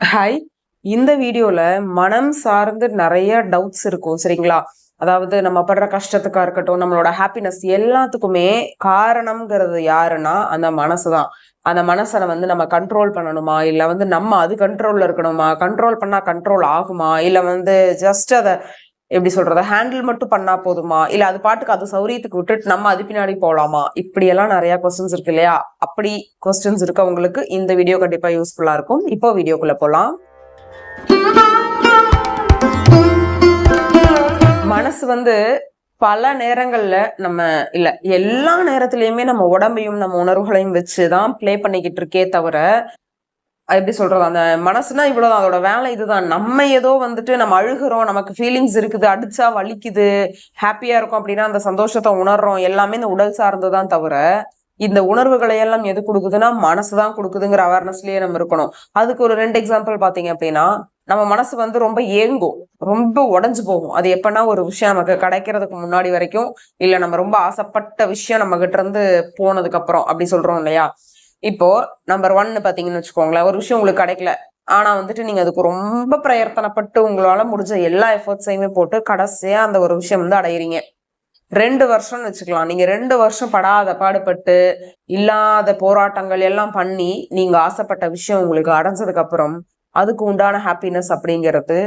Hi இந்த வீடியோவில் மனம் சார்ந்து நிறைய டவுட்ஸ் இருக்கும் சரிங்களா? அதாவது நம்ம படுற கஷ்டத்துக்கா இருக்கட்டும் நம்மளோட ஹாப்பினஸ் எல்லாத்துக்குமே காரணம்ங்கிறது யாருன்னா அந்த மனசு தான். அந்த மனசை வந்து நம்ம கண்ட்ரோல் பண்ணணுமா? இல்லை வந்து நம்ம அது கண்ட்ரோலில் இருக்கணுமா? கண்ட்ரோல் பண்ணால் கண்ட்ரோல் ஆகுமா? இல்லை வந்து ஜஸ்ட் அதை எப்படி சொல்றது ஹேண்டில் மட்டும் பண்ணா போதுமா? இல்ல அது பாட்டுக்கு அது சௌரியத்துக்கு விட்டுட்டு நம்ம அது பின்னாடி போலாமா? இப்படி எல்லாம் நிறைய கொஸ்டின்ஸ் இருக்கு இல்லையா? அப்படி கொஸ்டின்ஸ் இருக்கவங்களுக்கு இந்த வீடியோ கண்டிப்பா யூஸ்ஃபுல்லா இருக்கும். இப்போ வீடியோக்குள்ள போலாம். மனசு வந்து பல நேரங்கள்ல நம்ம இல்ல எல்லா நேரத்திலயுமே நம்ம உடம்பையும் நம்ம உணர்வுகளையும் வச்சுதான் ப்ளே பண்ணிக்கிட்டு இருக்கே தவிர எப்படி சொல்றது அந்த மனசுனா இவ்வளோதான் அதோட வேலை இதுதான். நம்ம ஏதோ வந்துட்டு நம்ம அழுகுறோம் நமக்கு ஃபீலிங்ஸ் இருக்குது அடிச்சா வலிக்குது ஹாப்பியாக இருக்கும் அப்படின்னா அந்த சந்தோஷத்தை உணர்றோம். எல்லாமே இந்த உடல் சார்ந்துதான் தவிர இந்த உணர்வுகளை எல்லாம் எது கொடுக்குதுன்னா மனசு தான் கொடுக்குதுங்கிற அவேர்னஸ்லயே நம்ம இருக்கணும். அதுக்கு ஒரு ரெண்டு எக்ஸாம்பிள் பார்த்தீங்க அப்படின்னா நம்ம மனசு வந்து ரொம்ப ஏங்கும் ரொம்ப உடஞ்சு போகும். அது எப்பன்னா ஒரு விஷயம் நமக்கு கிடைக்கிறதுக்கு முன்னாடி வரைக்கும் இல்லை நம்ம ரொம்ப ஆசைப்பட்ட விஷயம் நம்ம கிட்ட இருந்து போனதுக்கு அப்புறம் அப்படி சொல்றோம் இல்லையா? இப்போ நம்பர் ஒன்னு பாத்தீங்கன்னு வச்சுக்கோங்களேன் ஒரு விஷயம் உங்களுக்கு கிடைக்கல. ஆனா வந்துட்டு நீங்க அதுக்கு ரொம்ப பிரயத்தனப்பட்டு உங்களால முடிஞ்ச எல்லா எஃபர்ட்ஸையுமே போட்டு கடைசியா அந்த ஒரு விஷயம் வந்து அடையிறீங்க. ரெண்டு வருஷம்னு வச்சுக்கலாம். நீங்க ரெண்டு வருஷம் படாத பாடுபட்டு இல்லாத போராட்டங்கள் எல்லாம் பண்ணி நீங்க ஆசைப்பட்ட விஷயம் உங்களுக்கு அடைஞ்சதுக்கு அப்புறம் அதுக்கு உண்டான ஹாப்பினஸ் அப்படிங்கிறது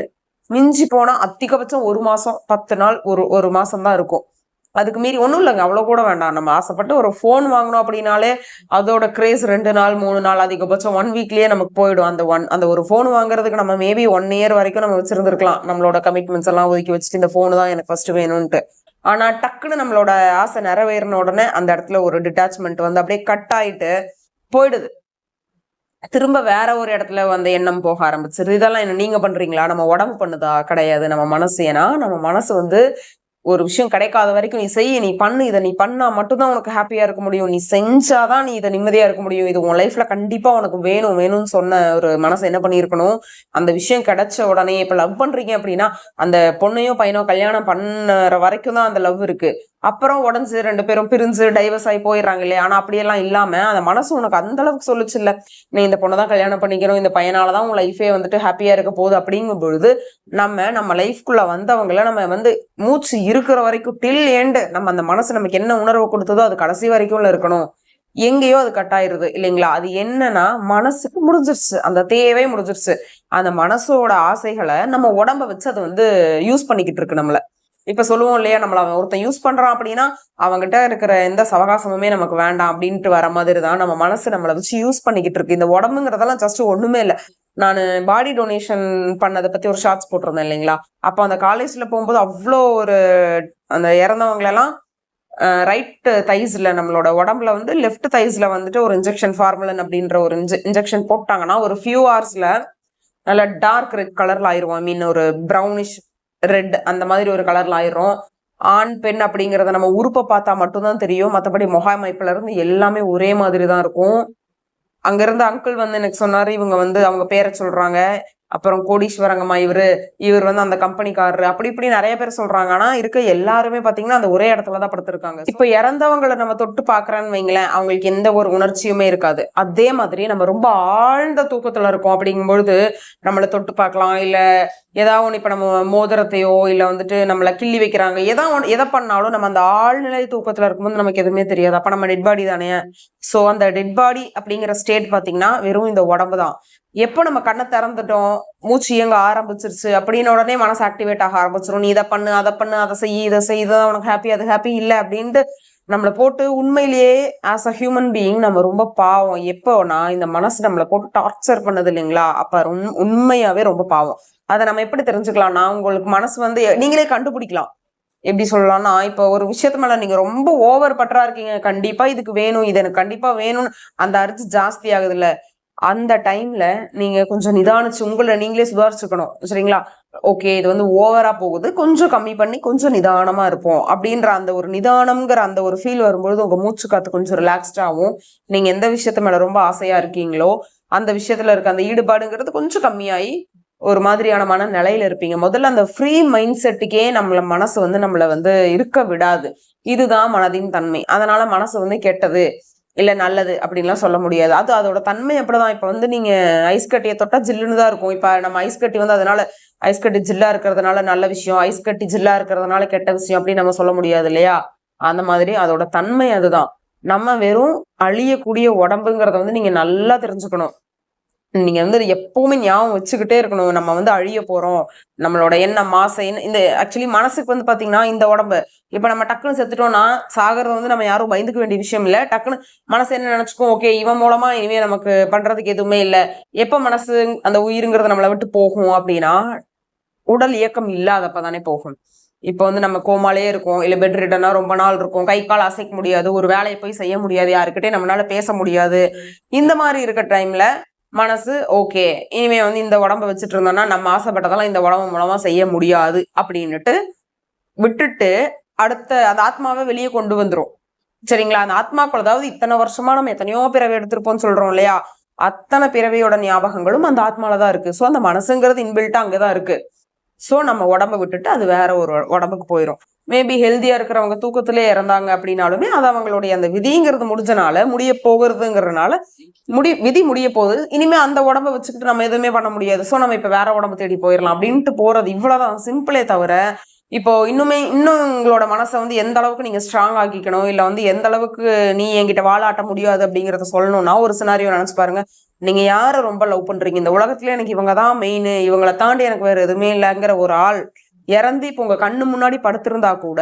மிஞ்சி போனா அதிகபட்சம் ஒரு மாசம் பத்து நாள் ஒரு ஒரு மாசம் தான் இருக்கும். அதுக்கு மீறி ஒன்றும் இல்லைங்க. அவ்வளோ கூட வேண்டாம். நம்ம ஆசைப்பட்டு ஒரு ஃபோன் வாங்கணும் அப்படின்னாலே அதோட கிரேஸ் ரெண்டு நாள் மூணு நாள் அதிகபட்சம் ஒன் வீக்லேயே நமக்கு போயிடும். அந்த ஒன் அந்த ஒரு ஃபோன் வாங்குறதுக்கு நம்ம மேபி ஒன் இயர் வரைக்கும் நம்ம வச்சிருந்துருக்கலாம். நம்மளோட கமிட்மெண்ட்ஸ் எல்லாம் ஒதுக்கி வச்சுட்டு இந்த ஃபோனு தான் எனக்கு ஃபர்ஸ்ட் வேணும்ன்ட்டு. ஆனா டக்குன்னு நம்மளோட ஆசை நிறைவேறின உடனே அந்த இடத்துல ஒரு டிட்டாச்மெண்ட் வந்து அப்படியே கட் ஆயிட்டு போயிடுது. திரும்ப வேற ஒரு இடத்துல வந்து எண்ணம் போக ஆரம்பிச்சிருது. இதெல்லாம் என்ன நீங்க பண்றீங்களா? நம்ம உடம்பு பண்ணுதா? கிடையாது. நம்ம மனசு ஏன்னா நம்ம மனசு வந்து ஒரு விஷயம் கிடைக்காத வரைக்கும் நீ செய் நீ பண்ணு இதை நீ பண்ணா மட்டும்தான் உனக்கு ஹாப்பியா இருக்க முடியும். நீ செஞ்சாதான் நீ இதை நிம்மதியா இருக்க முடியும். இது உன் லைஃப்ல கண்டிப்பா உனக்கு வேணும் வேணும்னு சொன்ன ஒரு மனசு என்ன பண்ணியிருக்கணும்? அந்த விஷயம் கிடைச்ச உடனே இப்ப லவ் பண்றீங்க அப்படின்னா அந்த பொண்ணையோ பையனோ கல்யாணம் பண்ணுற வரைக்கும் தான் அந்த லவ் இருக்கு. அப்புறம் உடஞ்சு ரெண்டு பேரும் பிரிஞ்சு டைவர்ஸ் ஆகி போயிடுறாங்க இல்லையா? ஆனா அப்படியெல்லாம் இல்லாம அந்த மனசு உனக்கு அந்த அளவுக்கு சொல்லுச்சு இல்ல? நீ இந்த பொண்ணை தான் கல்யாணம் பண்ணிக்கணும் இந்த பையனாலதான் உன் லைஃபே வந்துட்டு ஹாப்பியா இருக்க போகுது அப்படிங்கும் பொழுது நம்ம நம்ம லைஃப்குள்ள வந்தவங்கள நம்ம வந்து மூச்சு இருக்கிற வரைக்கும் டில் ஏண்டு நம்ம அந்த மனசு நமக்கு என்ன உணர்வு கொடுத்ததோ அது கடைசி வரைக்கும் இருக்கணும். எங்கேயோ அது கட் ஆயிருது இல்லைங்களா? அது என்னன்னா மனசுக்கு முடிஞ்சிருச்சு. அந்த தேவை முடிஞ்சிருச்சு. அந்த மனசோட ஆசைகளை நம்ம உடம்ப வச்சு அது வந்து யூஸ் பண்ணிக்கிட்டு இருக்கு நம்மள. இப்ப சொல்லுவோம் இல்லையா நம்மள அவன் ஒருத்தன் யூஸ் பண்றான் அப்படின்னா அவங்ககிட்ட இருக்கிற எந்த சவகாசமுமே நமக்கு வேண்டாம் அப்படின்ட்டு வர மாதிரி தான் நம்ம மனசு நம்மளை வச்சு யூஸ் பண்ணிக்கிட்டு இருக்கு. இந்த உடம்புங்கிறதெல்லாம் ஜஸ்ட் ஒண்ணுமே இல்லை. நான் பாடி டொனேஷன் பண்ணதை பத்தி ஒரு ஷார்ட்ஸ் போட்டிருந்தேன் இல்லைங்களா? அப்போ அந்த காலேஜ்ல போகும்போது அவ்வளோ ஒரு அந்த இறந்தவங்களெல்லாம் ரைட் தைஸ்ல நம்மளோட உடம்புல வந்து லெஃப்ட் தைஸ்ல வந்துட்டு ஒரு இன்ஜெக்ஷன் ஃபார்முலன் அப்படின்ற ஒரு இன்ஜெக்ஷன் போட்டாங்கன்னா ஒரு ஃபியூ ஹவர்ஸ்ல நல்லா டார்க் ரெட் கலர்ல ஆயிரும் ஐ மீன் ஒரு ப்ரௌனிஷ் ரெட் அந்த மாதிரி ஒரு கலர்ல ஆயிரும். ஆண் பெண் அப்படிங்கிறத நம்ம உறுப்பை பார்த்தா மட்டும்தான் தெரியும். மற்றபடி முகாமைப்புல இருந்து எல்லாமே ஒரே மாதிரி தான் இருக்கும். அங்கேருந்து அங்கிள் வந்து எனக்கு சொன்னாரு இவங்க வந்து அவங்க பேரை சொல்றாங்க. அப்புறம் கோடீஸ்வரங்கம்மா இவரு இவர் வந்து அந்த கம்பெனிக்காரரு அப்படி இப்படி நிறைய பேர் சொல்றாங்க. ஆனா இருக்க எல்லாருமே பாத்தீங்கன்னா அந்த ஒரே இடத்துல தான் படுத்திருக்காங்க. இப்ப இறந்தவங்களை நம்ம தொட்டு பாக்குறேன்னு வைங்களேன் அவங்களுக்கு எந்த ஒரு உணர்ச்சியுமே இருக்காது. அதே மாதிரி நம்ம ரொம்ப ஆழ்ந்த தூக்கத்துல இருக்கோம் அப்படிங்கும்பொழுது நம்மளை தொட்டு பார்க்கலாம் இல்ல ஏதாவது ஒன்று இப்போ நம்ம மோதிரத்தையோ இல்லை வந்துட்டு நம்மளை கிள்ளி வைக்கிறாங்க எதா ஒன்று எதை பண்ணாலும் நம்ம அந்த ஆழ்நிலை தூக்கத்தில் இருக்கும்போது நமக்கு எதுவுமே தெரியாது. அப்போ நம்ம டெட் பாடி தானே? ஸோ அந்த டெட் பாடி அப்படிங்கிற ஸ்டேட் பார்த்தீங்கன்னா வெறும் இந்த உடம்பு தான். எப்போ நம்ம கண்ணை திறந்துட்டோம் மூச்சு இயங்க ஆரம்பிச்சிருச்சு அப்படின்னு உடனே மனசு ஆக்டிவேட் ஆக ஆரம்பிச்சிடும் நீ இதை பண்ணு அதை பண்ணு அதை செய் இதை செய் இதுதான் உனக்கு ஹாப்பி அது ஹாப்பி இல்லை அப்படின்ட்டு நம்மளை போட்டு உண்மையிலேயே ஆஸ் அ ஹியூமன் பீயிங் நம்ம ரொம்ப பாவம். எப்போனா இந்த மனசு நம்மளை போட்டு டார்ச்சர் பண்ணது இல்லைங்களா? அப்போ உண்மையாவே ரொம்ப பாவம். அதை நம்ம எப்படி தெரிஞ்சுக்கலாம்னா உங்களுக்கு மனசு வந்து நீங்களே கண்டுபிடிக்கலாம். எப்படி சொல்லலாம்னா இப்போ ஒரு விஷயத்து மேல நீங்க ரொம்ப ஓவர் பற்றா இருக்கீங்க. கண்டிப்பா இதுக்கு வேணும் இது எனக்கு கண்டிப்பா வேணும்னு அந்த அரிசி ஜாஸ்தி ஆகுது இல்ல அந்த டைம்ல நீங்க கொஞ்சம் நிதானிச்சு உங்களை நீங்களே சுதாரிச்சுக்கணும். சரிங்களா? ஓகே இது வந்து ஓவரா போகுது. கொஞ்சம் கம்மி பண்ணி கொஞ்சம் நிதானமா இருப்போம். அப்படின்ற அந்த ஒரு நிதானம்ங்கிற அந்த ஒரு ஃபீல் வரும்பொழுது உங்க மூச்சு காத்து கொஞ்சம் ரிலாக்ஸ்டாகவும் நீங்க எந்த விஷயத்து மேல ரொம்ப ஆசையா இருக்கீங்களோ அந்த விஷயத்துல இருக்க அந்த ஈடுபாடுங்கிறது கொஞ்சம் கம்மியாயி ஒரு மாதிரியான மன நிலையில இருப்பீங்க. முதல்ல அந்த ஃப்ரீ மைண்ட் செட்டுக்கே நம்மள மனசு வந்து நம்மளை வந்து இருக்க விடாது. இதுதான் மனதின் தன்மை. அதனால மனசு வந்து கெட்டது இல்லை நல்லது அப்படின்லாம் சொல்ல முடியாது. அது அதோட தன்மை அப்படிதான். இப்போ வந்து நீங்க ஐஸ் கட்டியை தொட்டால் ஜில்லுன்னு தான் இருக்கும். இப்போ நம்ம ஐஸ் கட்டி வந்து அதனால ஐஸ் கட்டி ஜில்லா இருக்கிறதுனால நல்ல விஷயம் ஐஸ் கட்டி ஜில்லா இருக்கிறதுனால கெட்ட விஷயம் அப்படின்னு நம்ம சொல்ல முடியாது இல்லையா? அந்த மாதிரி அதோட தன்மை அதுதான். நம்ம வெறும் அழியக்கூடிய உடம்புங்கிறத வந்து நீங்கள் நல்லா தெரிஞ்சுக்கணும். நீங்க வந்து எப்பவுமே ஞாபகம் வச்சுக்கிட்டே இருக்கணும். நம்ம வந்து அழிய போறோம். நம்மளோட எண்ணம் மாசை இந்த ஆக்சுவலி மனசுக்கு வந்து பாத்தீங்கன்னா இந்த உடம்பு. இப்ப நம்ம டக்குன்னு செத்துட்டோம்னா சாகிறது வந்து நம்ம யாரும் பயந்துக்க வேண்டிய விஷயம் இல்ல. டக்குன்னு மனசு என்ன நினைச்சுக்கோ ஓகே இவன் மூலமா இனிமே நமக்கு பண்றதுக்கு எதுவுமே இல்ல. எப்ப மனசு அந்த உயிருங்கிறத நம்மளை விட்டு போகும் அப்படின்னா உடல் இயக்கம் இல்லாதப்ப தானே போகும். இப்போ வந்து நம்ம கோமாலே இருக்கோம். இல்ல பெட் ரிட்டனா ரொம்ப நாள் இருக்கும். கை கால் அசைக்க முடியாது. ஒரு வேலையை போய் செய்ய முடியாது. யாருக்கிட்டே நம்மளால பேச முடியாது. இந்த மாதிரி இருக்க டைம்ல மனசு ஓகே இனிமே வந்து இந்த உடம்ப வச்சுட்டு இருந்தோம்னா நம்ம ஆசைப்பட்டதெல்லாம் இந்த உடம்பு மூலமா செய்ய முடியாது அப்படின்னுட்டு விட்டுட்டு அடுத்த அந்த ஆத்மாவை வெளியே கொண்டு வந்துடும் சரிங்களா? அந்த ஆத்மாக்கள் அதாவது இத்தனை வருஷமா நம்ம எத்தனையோ பிறவை எடுத்திருப்போம்னு சொல்றோம் இல்லையா? அத்தனை பிறவையோட ஞாபகங்களும் அந்த ஆத்மால தான் இருக்கு. ஸோ அந்த மனசுங்கிறது இன்பில்ட்டா அங்கதான் இருக்கு. ஸோ நம்ம உடம்ப விட்டுட்டு அது வேற ஒரு உடம்புக்கு போயிடும் மேபி ஹெல்த்தியாக இருக்கிறவங்க தூக்கத்திலே இறந்தாங்க அப்படின்னாலுமே அது அவங்களுடைய அந்த விதிங்கிறது முடிஞ்சனால முடிய போகிறதுங்கிறதுனால முடி விதி முடிய போகுது. இனிமே அந்த உடம்ப வச்சுக்கிட்டு நம்ம எதுவுமே பண்ண முடியாது. ஸோ நம்ம இப்போ வேற உடம்பு தேடி போயிடலாம் அப்படின்ட்டு போறது இவ்வளோதான் சிம்பிளே தவிர இப்போ இன்னுமே இன்னும் உங்களோட மனசை வந்து எந்த அளவுக்கு நீங்க ஸ்ட்ராங் ஆக்கிக்கணும்? இல்லை வந்து எந்த அளவுக்கு நீ என்கிட்ட வாழாட்ட முடியாது அப்படிங்கிறத சொல்லணும்னா ஒரு சினாரியோ நினச்சி பாருங்க. நீங்க யாரை ரொம்ப லவ் பண்றீங்க? இந்த உலகத்துல எனக்கு இவங்க தான் மெயின் இவங்களை தாண்டி எனக்கு வேற எதுவுமே இல்லைங்கிற ஒரு ஆள் இறந்து இப்போ உங்க கண்ணு முன்னாடி படுத்திருந்தா கூட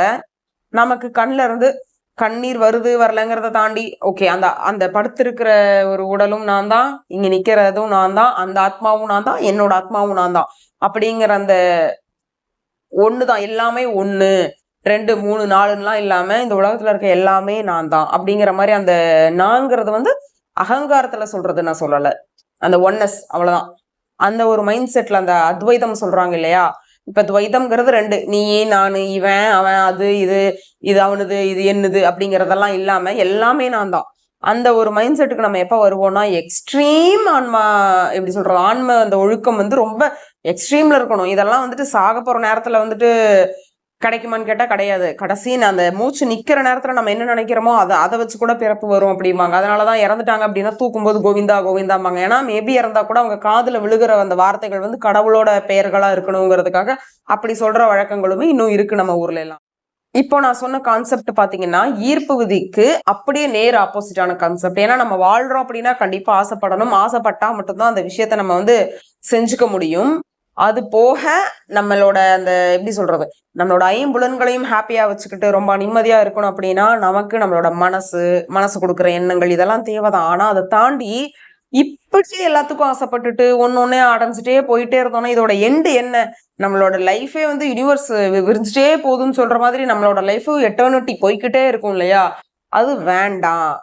நமக்கு கண்ணுல இருந்து கண்ணீர் வருது வரலங்கிறத தாண்டி ஓகே அந்த அந்த படுத்திருக்கிற ஒரு உடலும் நான் தான் இங்க நிக்கிறதும் நான் தான் அந்த ஆத்மாவும் நான் தான் என்னோட ஆத்மாவும் நான் தான். அப்படிங்கிற அந்த ஒண்ணுதான் எல்லாமே ஒண்ணு. ரெண்டு மூணு நாலுலாம் இல்லாம இந்த உலகத்துல இருக்க எல்லாமே நான் தான். அப்படிங்கிற மாதிரி அந்த நாங்கிறது வந்து அகங்காரத்துல சொல்றது நான் சொல்லலை. அந்த ஒன்னஸ் அவ்வளவுதான். அந்த ஒரு மைண்ட் செட்ல அந்த அத்வைதம் சொல்றாங்க இல்லையா? இப்ப துவைதம்ங்கிறது ரெண்டு. நீ நான் இவன் அவன் அது இது இது அவனுது இது என்னது அப்படிங்கறதெல்லாம் இல்லாம எல்லாமே நான் தான் அந்த ஒரு மைண்ட் செட்டுக்கு நம்ம எப்ப வருவோம்னா எக்ஸ்ட்ரீம் ஆன்மா எப்படி சொல்றது ஆன்ம அந்த ஒழுக்கம் வந்து ரொம்ப எக்ஸ்ட்ரீம்ல இருக்கணும். இதெல்லாம் வந்துட்டு சாக போற நேரத்துல வந்துட்டு கிடைக்குமான்னு கேட்டால் கிடையாது. கடைசி அந்த மூச்சு நிற்கிற நேரத்தில் நம்ம என்ன நினைக்கிறோமோ அதை அதை வச்சு கூட பிறப்பு வரும் அப்படிம்பாங்க. அதனாலதான் இறந்துட்டாங்க அப்படின்னா தூக்கும்போது கோவிந்தா கோவிந்தாம்பாங்க. ஏன்னா மேபி இறந்தா கூட அவங்க காதில் விழுகிற அந்த வார்த்தைகள் வந்து கடவுளோட பெயர்களாக இருக்கணுங்கிறதுக்காக அப்படி சொல்கிற வழக்கங்களுமே இன்னும் இருக்குது நம்ம ஊர்ல எல்லாம். இப்போ நான் சொன்ன கான்செப்ட் பார்த்தீங்கன்னா ஈர்ப்பு விதிக்கு அப்படியே நேர் ஆப்போசிட்டான கான்செப்ட் ஏன்னா நம்ம வாழ்றோம் அப்படின்னா கண்டிப்பாக ஆசைப்படணும். ஆசைப்பட்டா மட்டும்தான் அந்த விஷயத்த நம்ம வந்து செஞ்சுக்க முடியும். அது போக நம்மளோட அந்த எப்படி சொல்றது நம்மளோட ஐம்புலன்களையும் ஹாப்பியா வச்சுக்கிட்டு ரொம்ப நிம்மதியா இருக்கணும் அப்படின்னா நமக்கு நம்மளோட மனசு மனசு கொடுக்குற எண்ணங்கள் இதெல்லாம் தேவைதான். ஆனா அதை தாண்டி இப்படி எல்லாத்துக்கும் ஆசைப்பட்டுட்டு ஒன்னு ஒன்னே அடைஞ்சிட்டே போயிட்டே இருந்தோம்னா இதோட எண்டு என்ன? நம்மளோட லைஃபே வந்து யூனிவர்ஸ் விரிஞ்சிட்டே போகுதுன்னு சொல்ற மாதிரி நம்மளோட லைஃப் எட்டர்னிட்டி போய்கிட்டே இருக்கும் இல்லையா? அது வேண்டாம்.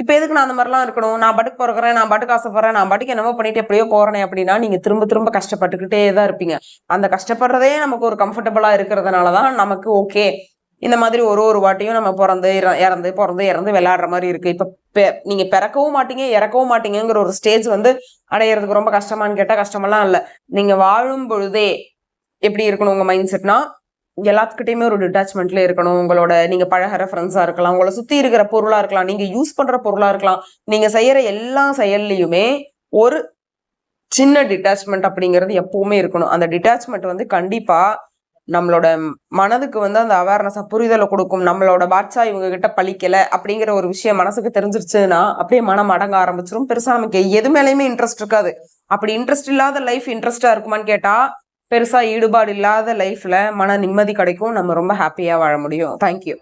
இப்போ எதுக்கு நான் அந்த மாதிரிலாம் இருக்கணும்? நான் பாட்டுக்கு பிறகுறேன் நான் பாட்டுக்கு ஆசைப்படுறேன் நான் பாட்டுக்கு என்னமோ பண்ணிட்டு எப்படியோ போறேன் அப்படின்னா நீங்கள் திரும்ப திரும்ப கஷ்டப்பட்டுக்கிட்டே தான் இருப்பீங்க. அந்த கஷ்டப்படுறதே நமக்கு ஒரு கம்ஃபர்டபுளா இருக்கிறதுனாலதான் நமக்கு ஓகே இந்த மாதிரி ஒரு ஒரு வாட்டியும் நம்ம பிறந்து இறந்து பிறந்து இறந்து விளையாடுற மாதிரி இருக்கு. இப்ப நீங்க பிறக்கவும் மாட்டீங்க இறக்கவும் மாட்டீங்கிற ஒரு ஸ்டேஜ் வந்து அடையிறதுக்கு ரொம்ப கஷ்டமான்னு கேட்டா கஷ்டமெல்லாம் இல்லை. நீங்க வாழும் பொழுதே எப்படி இருக்கணும் உங்க மைண்ட் செட்னா எல்லாத்துக்கிட்டையுமே ஒரு டிட்டாச்மெண்ட்ல இருக்கணும். உங்களோட நீங்க பழக ரெஃபரன்ஸா இருக்கலாம். உங்களை சுத்தி இருக்கிற பொருளா இருக்கலாம். நீங்க யூஸ் பண்ற பொருளா இருக்கலாம். நீங்க செய்யற எல்லா செயல்லையுமே ஒரு சின்ன டிட்டாச்மெண்ட் அப்படிங்கிறது எப்பவுமே இருக்கணும். அந்த டிட்டாச்மெண்ட் வந்து கண்டிப்பா நம்மளோட மனதுக்கு வந்து அந்த அவேர்னஸா புரிதலை கொடுக்கும். நம்மளோட பாட்சா இவங்க கிட்ட பழிக்கல அப்படிங்கிற ஒரு விஷயம் மனசுக்கு தெரிஞ்சிருச்சுன்னா அப்படியே மனம் அடங்க ஆரம்பிச்சிரும். பெருசா நமக்கு எது மேலேயுமே இன்ட்ரெஸ்ட் இருக்காது. அப்படி இன்ட்ரெஸ்ட் இல்லாத லைஃப் இன்ட்ரெஸ்டா இருக்குமான்னு கேட்டா பெருசாக ஈடுபாடு இல்லாத லைஃப்பில் மன நிம்மதி கிடைக்கும். நம்ம ரொம்ப ஹாப்பியாக வாழ முடியும். தேங்க்யூ